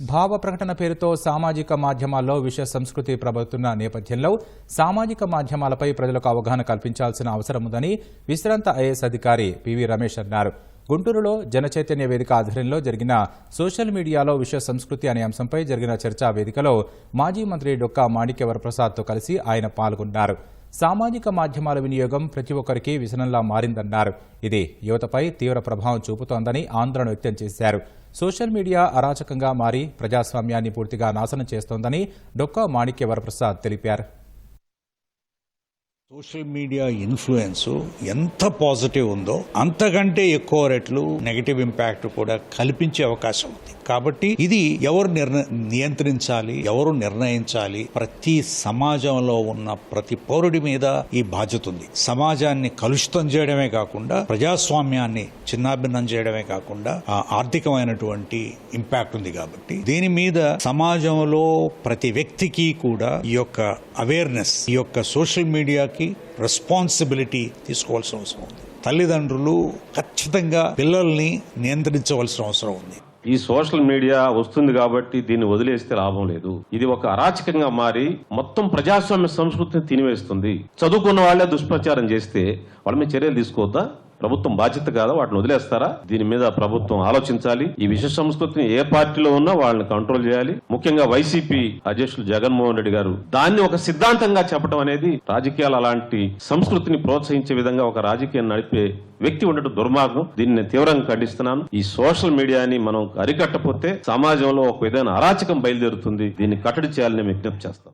భావ ప్రకటన పేరుతో సామాజిక మాధ్యమాల్లో విష సంస్కృతి ప్రబలుతున్న నేపథ్యంలో సామాజిక మాధ్యమాలపై ప్రజలకు అవగాహన కల్పించాల్సిన అవసరం ఉందని విశ్రాంత ఐఏఎస్ అధికారి పివి రమేష్ అన్నారు. గుంటూరులో జనచైతన్య వేదిక ఆధ్వర్యంలో జరిగిన సోషల్ మీడియాలో విష సంస్కృతి అనే అంశంపై జరిగిన చర్చా వేదికలో మాజీ మంత్రి డొక్కా మాణిక్యవరప్రసాద్తో కలిసి ఆయన పాల్గొన్నారు. సామాజిక మాధ్యమాల వినియోగం ప్రతి ఒక్కరికి విసనంలా మారిందన్నారు. ఇది యువతపై తీవ్ర ప్రభావం చూపుతోందని ఆందోళన వ్యక్తం చేశారు. సోషల్ మీడియా అరాచకంగా మారి ప్రజాస్వామ్యాన్ని పూర్తిగా నాశనం చేస్తోందని డొక్కా మాణిక్య వరప్రసాద్ తెలిపారు. సోషల్ మీడియా ఇన్ఫ్లుయెన్స్ ఎంత పాజిటివ్ ఉందో అంతకంటే ఎక్కువ రెట్లు నెగటివ్ ఇంపాక్ట్ కూడా కల్పించే అవకాశం ఉంది. కాబట్టి ఇది ఎవరు నిర్ణ నియంత్రించాలి ఎవరు నిర్ణయించాలి ప్రతి సమాజంలో ఉన్న ప్రతి పౌరుడి మీద ఈ బాధ్యత ఉంది. సమాజాన్ని కలుషితం చేయడమే కాకుండా ప్రజాస్వామ్యాన్ని చిన్నాభిన్నం చేయడమే కాకుండా ఆర్థికమైనటువంటి ఇంపాక్ట్ ఉంది కాబట్టి దీని మీద సమాజంలో ప్రతి వ్యక్తికి కూడా ఈ యొక్క అవేర్నెస్ ఈ యొక్క సోషల్ మీడియాకి రెస్పాన్సిబిలిటీ తీసుకోవాల్సిన అవసరం ఉంది. తల్లిదండ్రులు ఖచ్చితంగా పిల్లల్ని నియంత్రించవలసిన అవసరం ఉంది. ఈ సోషల్ మీడియా వస్తుంది కాబట్టి దీన్ని వదిలేస్తే లాభం లేదు. ఇది ఒక అరాచకంగా మారి మొత్తం ప్రజాస్వామ్య సంస్కృతిని తినివేస్తుంది. చదువుకున్న వాళ్ళే దుష్ప్రచారం చేస్తే వాళ్ళ మీద చర్యలు తీసుకోవద్దా? ప్రభుత్వం బాధ్యత కాదా? వాటిని వదిలేస్తారా? దీని మీద ప్రభుత్వం ఆలోచించాలి. ఈ విష సంస్కృతిని ఏ పార్టీలో ఉన్నా వాళ్ళని కంట్రోల్ చేయాలి. ముఖ్యంగా వైసీపీ అధ్యక్షులు జగన్మోహన్ రెడ్డి గారు దాన్ని ఒక సిద్ధాంతంగా చెప్పడం అనేది రాజకీయాలు అలాంటి సంస్కృతిని ప్రోత్సహించే విధంగా ఒక రాజకీయం నడిపే వ్యక్తి ఉండటం దుర్మార్గం. దీన్ని నేను తీవ్రంగా ఖండిస్తున్నాను. ఈ సోషల్ మీడియాని మనం అరికట్టపోతే సమాజంలో ఒక విధమైన అరాచకం బయలుదేరుతుంది. దీన్ని కట్టడి చేయాలని విజ్ఞప్తి చేస్తాం